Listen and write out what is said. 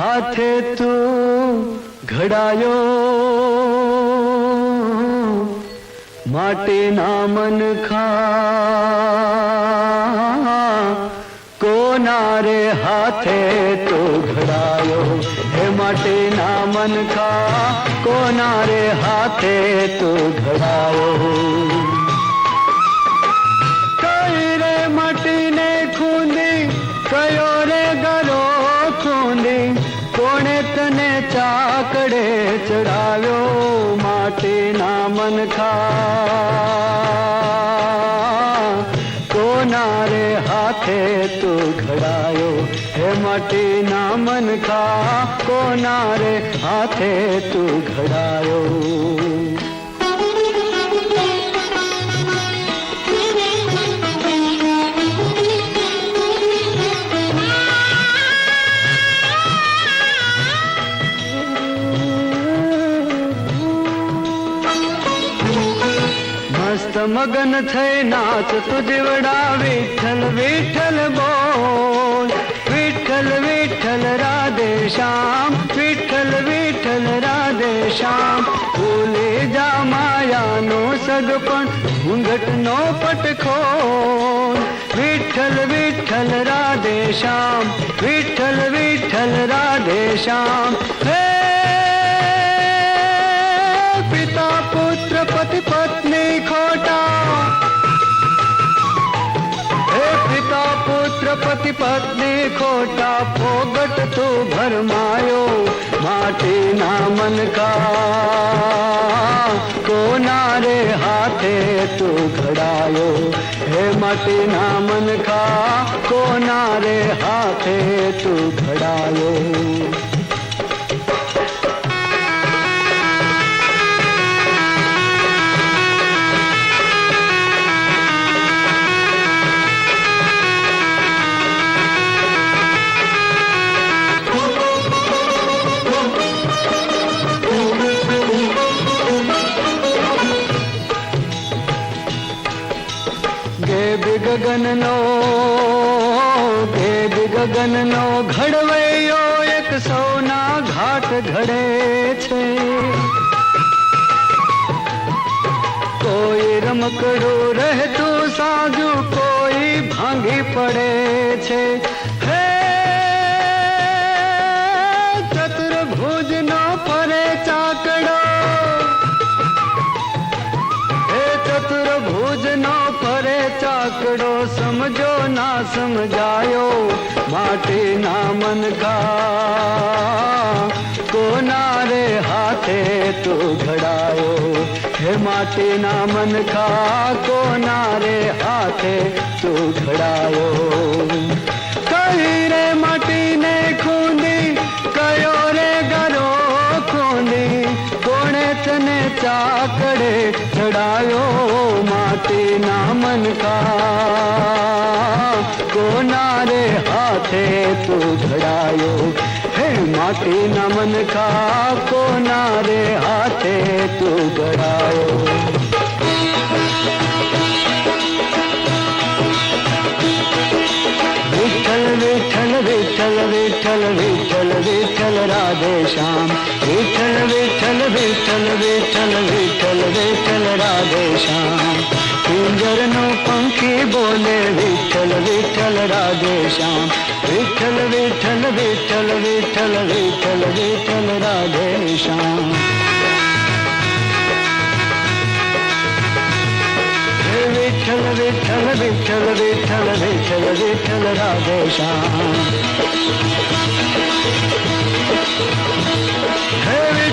હાથે તું ઘડાયો. માટીના મન ખા. કોના રે હાથે તો ઘડાયો? હે માટીના મન ખા. કોના રે હાથે તો ઘડાયો? ચાકડે ચડાવ્યો માટીના મનખા કોના રે હાથે તું ઘડાયો હે માટીના મનખા કોના રે હાથે તું ઘડાયો મગન થઈ નાચ તું જીવડા વિઠ્ઠલ વિઠ્ઠલ બોલ. વિઠ્ઠલ વિઠ્ઠલ, રાધે શ્યામ. વિઠ્ઠલ વિઠ્ઠલ, રાધે શ્યામ. ભૂલે જા માયાનો સગપણ, ઘૂંઘટનો પટખો વિઠ્ઠલ વિઠ્ઠલ, રાધે શ્યામ. વિઠ્ઠલ વિઠ્ઠલ, રાધે શ્યામ. પતિ પત્ની ખોટા ફોગટ તું ભરમાયો માટીના મન કા કોના રે હાથે તું ઘડાયો? હે માટીના મન કા કોના રે હાથે તું ઘડાયો? ગગનનો ભેદ ગગનનો ઘડવૈયો એક સોના ઘાટ ઘડે છે કોઈ રમકડું રહેતું સાજુ કોઈ ભાંગી પડે છે ચાકડો સમજો, ના સમજાયો માટીના મન કા કોના રે હાથે તું ઘડાયો, હે માટીના મન ખા કોના રે હાથે તું ઘડાયો. માટીના મન કા કોના રે હાથે તું ઘડાયો હે માટીના મન કા કોના રે હાથે તું ઘડાયો વિઠ્ઠલ વિઠ્ઠલ વિઠ્ઠલ વિઠ્ઠલ રાધે શ્યામ વિઠ્ઠલ વિઠ્ઠલ વિઠ્ઠલ વિઠ્ઠલ વિઠ્ઠલ વિઠ્ઠલ રાધે શ્યામ પિંજરનો પંખી બોલે વિઠ્ઠલ વિઠ્ઠલ રાધે શ્યામ વિઠ્ઠલ વિઠ્ઠલ વિઠ્ઠલ વિઠ્ઠલ વિઠ્ઠલ વિઠ્ઠલ રાધે શ્યામ હે વિઠ્ઠલ વિઠ્ઠલ વિઠ્ઠલ વિઠ્ઠલ વિઠ્ઠલ વિઠ્ઠલ રાધે